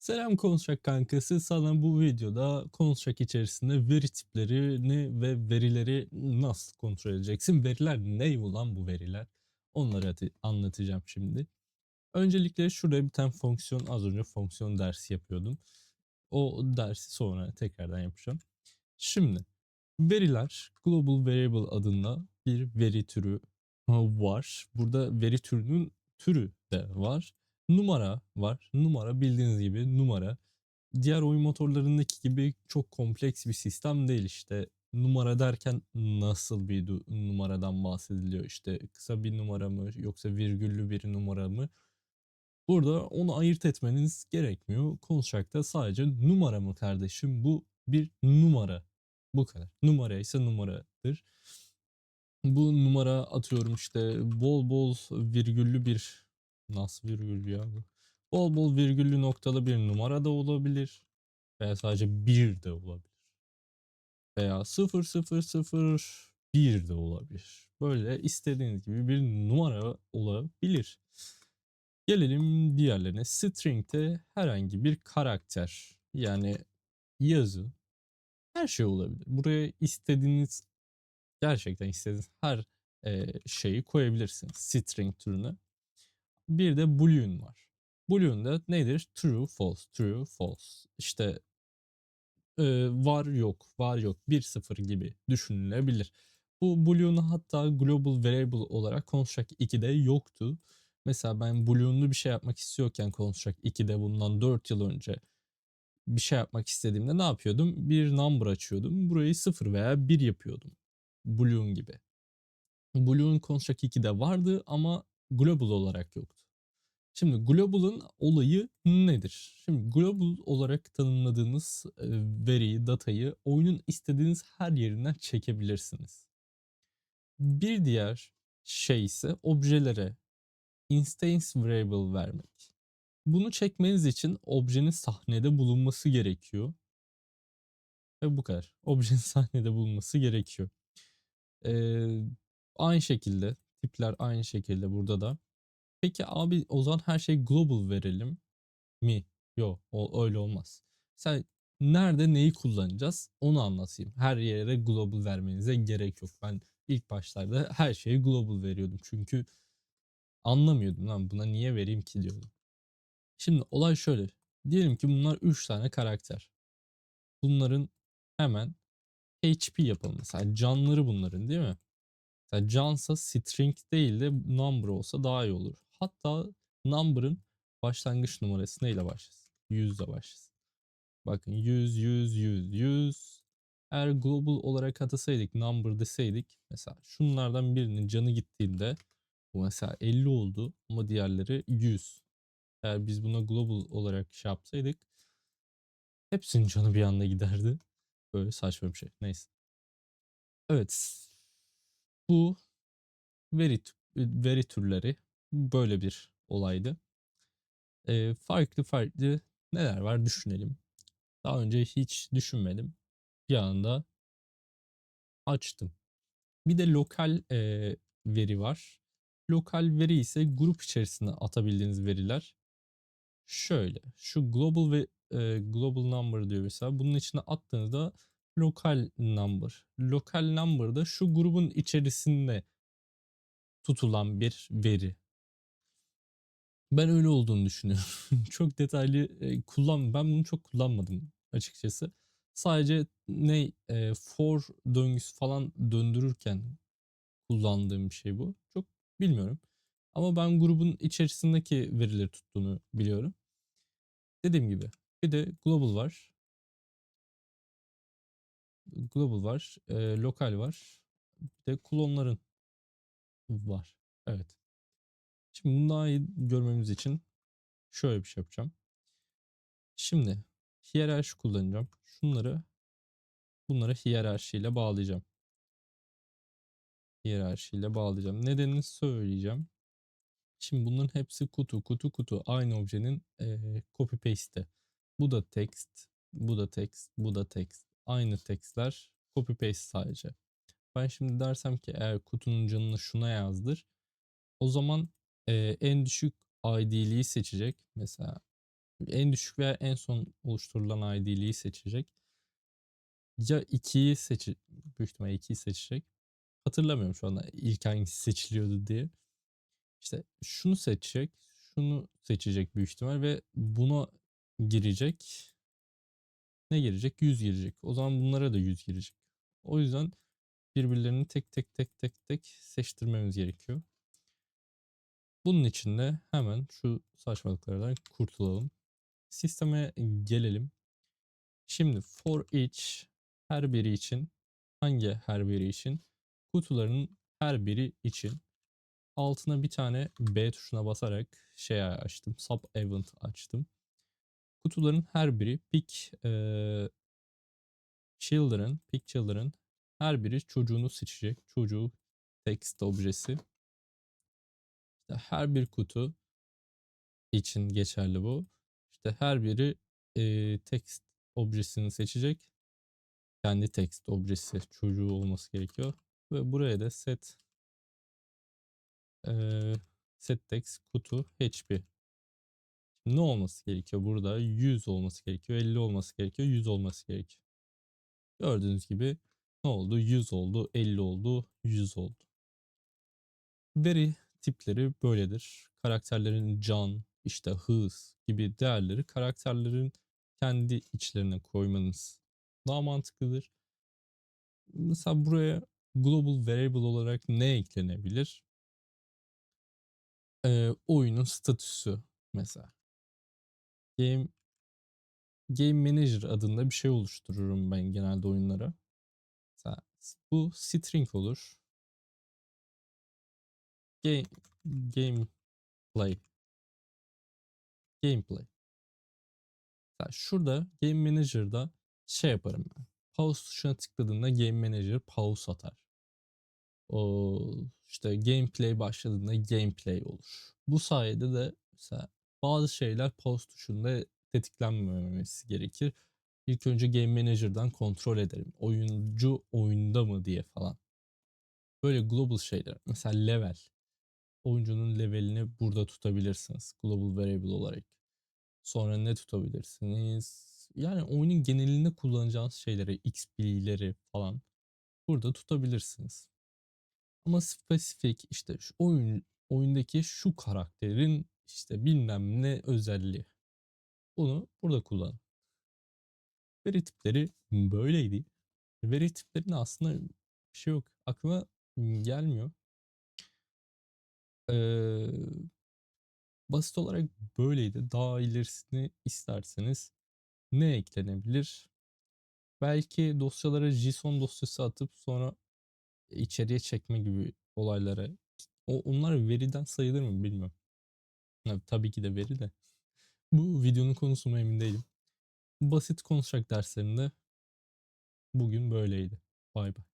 Selam Construct kankası. Sana bu videoda Construct içerisinde veri tiplerini ve verileri nasıl kontrol edeceksin? Veriler ne ulan bu veriler? Onları anlatacağım şimdi. Öncelikle şuraya bir tane fonksiyon az önce fonksiyon dersi yapıyordum. O dersi sonra tekrardan yapacağım. Şimdi veriler global variable adında bir veri türü var. Burada veri türünün türü de var. Numara var. Numara bildiğiniz gibi numara. Diğer oyun motorlarındaki gibi çok kompleks bir sistem değil işte. Numara derken nasıl bir numaradan bahsediliyor? İşte kısa bir numara mı yoksa virgüllü bir numara mı? Burada onu ayırt etmeniz gerekmiyor. Construct'ta sadece numara mı kardeşim? Bu bir numara. Bu kadar. Numara ise numaradır. Bu numara atıyorum işte bol bol virgüllü bir nasıl virgüllü ya bu? Bol bol virgüllü noktalı bir numara da olabilir. Veya sadece bir de olabilir. Veya 0001 de olabilir. Böyle istediğiniz gibi bir numara olabilir. Gelelim diğerlerine. String'de herhangi bir karakter yani yazı her şey olabilir. Buraya istediğiniz gerçekten istediğiniz her şeyi koyabilirsiniz string türüne. Bir de boolean var. Boolean da nedir? True, false, true, false. İşte e, var yok, var yok, 1-0 gibi düşünülebilir. Bu boolean'ı hatta global variable olarak Construct 2'de yoktu. Mesela ben boolean'lı bir şey yapmak istiyorken Construct 2'de bundan 4 yıl önce bir şey yapmak istediğimde ne yapıyordum? Bir number açıyordum. Burayı 0 veya 1 yapıyordum. Boolean gibi. Boolean Construct 2'de vardı ama global olarak yoktu. Şimdi global'ın olayı nedir? Şimdi global olarak tanımladığınız e, veriyi, datayı oyunun istediğiniz her yerinden çekebilirsiniz. Bir diğer şey ise objelere instance variable vermek. Bunu çekmeniz için objenin sahnede bulunması gerekiyor. Ve bu kadar. Objenin sahnede bulunması gerekiyor. Ee, aynı şekilde tipler aynı şekilde burada da. Peki abi o zaman her şey global verelim mi? Yok o, öyle olmaz. Sen nerede neyi kullanacağız onu anlatayım. Her yere global vermenize gerek yok. Ben ilk başlarda her şeyi global veriyordum. Çünkü anlamıyordum lan buna niye vereyim ki diyordum. Şimdi olay şöyle. Diyelim ki bunlar 3 tane karakter. Bunların hemen HP yapalım. Mesela canları bunların değil mi? Mesela cansa string değil de number olsa daha iyi olur. Hatta number'ın başlangıç numarası neyle başlasın? 100 ile başlasın. Bakın 100, 100, 100, 100. Eğer global olarak atasaydık, number deseydik mesela şunlardan birinin canı gittiğinde bu mesela 50 oldu ama diğerleri 100. Eğer biz buna global olarak şey yapsaydık hepsinin canı bir anda giderdi. Böyle saçma bir şey. Neyse. Evet. Bu veri tü- veri türleri böyle bir olaydı. Ee, farklı farklı neler var düşünelim. Daha önce hiç düşünmedim. Bir anda açtım. Bir de lokal e, veri var. Lokal veri ise grup içerisinde atabildiğiniz veriler. Şöyle şu global ve e, global number diyor mesela. Bunun içine attığınızda lokal number. Lokal number da şu grubun içerisinde tutulan bir veri. Ben öyle olduğunu düşünüyorum. çok detaylı e, kullan ben bunu çok kullanmadım açıkçası. Sadece ne e, for döngüsü falan döndürürken kullandığım bir şey bu. Çok bilmiyorum. Ama ben grubun içerisindeki verileri tuttuğunu biliyorum. Dediğim gibi bir de global var. Global var, e, lokal var. Bir de klonların var. Evet. Şimdi bunu daha iyi görmemiz için şöyle bir şey yapacağım. Şimdi hiyerarşi kullanacağım. Şunları bunları hiyerarşiyle bağlayacağım. Hiyerarşiyle bağlayacağım. Nedenini söyleyeceğim. Şimdi bunların hepsi kutu kutu kutu aynı objenin eee copy paste'i. Bu da text, bu da text, bu da text. Aynı textler copy paste sadece. Ben şimdi dersem ki eğer kutunun canını şuna yazdır. O zaman eee, en düşük ID'liği seçecek. Mesela En düşük veya en son oluşturulan ID'liği seçecek. Ya 2'yi seçecek. Büyük ihtimalle 2'yi seçecek. Hatırlamıyorum şu anda ilk hangisi seçiliyordu diye. İşte şunu seçecek. Şunu seçecek büyük ihtimal ve buna girecek. Ne girecek? 100 girecek. O zaman bunlara da 100 girecek. O yüzden birbirlerini tek tek tek tek tek seçtirmemiz gerekiyor. Bunun için de hemen şu saçmalıklardan kurtulalım. Sisteme gelelim. Şimdi for each her biri için hangi her biri için? Kutuların her biri için altına bir tane B tuşuna basarak şey açtım. Sub event açtım. Kutuların her biri pick e, children, pick children her biri çocuğunu seçecek. Çocuğu text objesi. İşte her bir kutu için geçerli bu. İşte her biri e, text objesini seçecek. Kendi text objesi çocuğu olması gerekiyor. Ve buraya da set e, set text kutu HP. Ne olması gerekiyor? Burada 100 olması gerekiyor, 50 olması gerekiyor, 100 olması gerekiyor. Gördüğünüz gibi ne oldu? 100 oldu, 50 oldu, 100 oldu. Veri tipleri böyledir. Karakterlerin can, işte hız gibi değerleri karakterlerin kendi içlerine koymanız daha mantıklıdır. Mesela buraya global variable olarak ne eklenebilir? Ee, oyunun statüsü mesela. Game Game Manager adında bir şey oluştururum ben genelde oyunlara. Bu string olur. Game, gameplay. Gameplay. Mesela şurada Game Manager'da şey yaparım ben. Pause tuşuna tıkladığında Game Manager pause atar. O işte gameplay başladığında gameplay olur. Bu sayede de mesela bazı şeyler pause tuşunda tetiklenmemesi gerekir. İlk önce Game Manager'dan kontrol ederim. Oyuncu oyunda mı diye falan. Böyle global şeyler. Mesela level. Oyuncunun levelini burada tutabilirsiniz. Global variable olarak. Sonra ne tutabilirsiniz? Yani oyunun genelinde kullanacağınız şeyleri, XP'leri falan burada tutabilirsiniz. Ama spesifik işte şu oyun oyundaki şu karakterin işte bilmem ne özelliği. Bunu burada kullan. Veri tipleri böyleydi. Veri tiplerinde aslında bir şey yok. Aklıma gelmiyor. Ee, basit olarak böyleydi. Daha ilerisini isterseniz ne eklenebilir? Belki dosyalara JSON dosyası atıp sonra içeriye çekme gibi olaylara. O, onlar veriden sayılır mı bilmiyorum. Tabii ki de veri de. Bu videonun konusu mu emin değilim. Basit konuşacak derslerinde bugün böyleydi. Bay bay.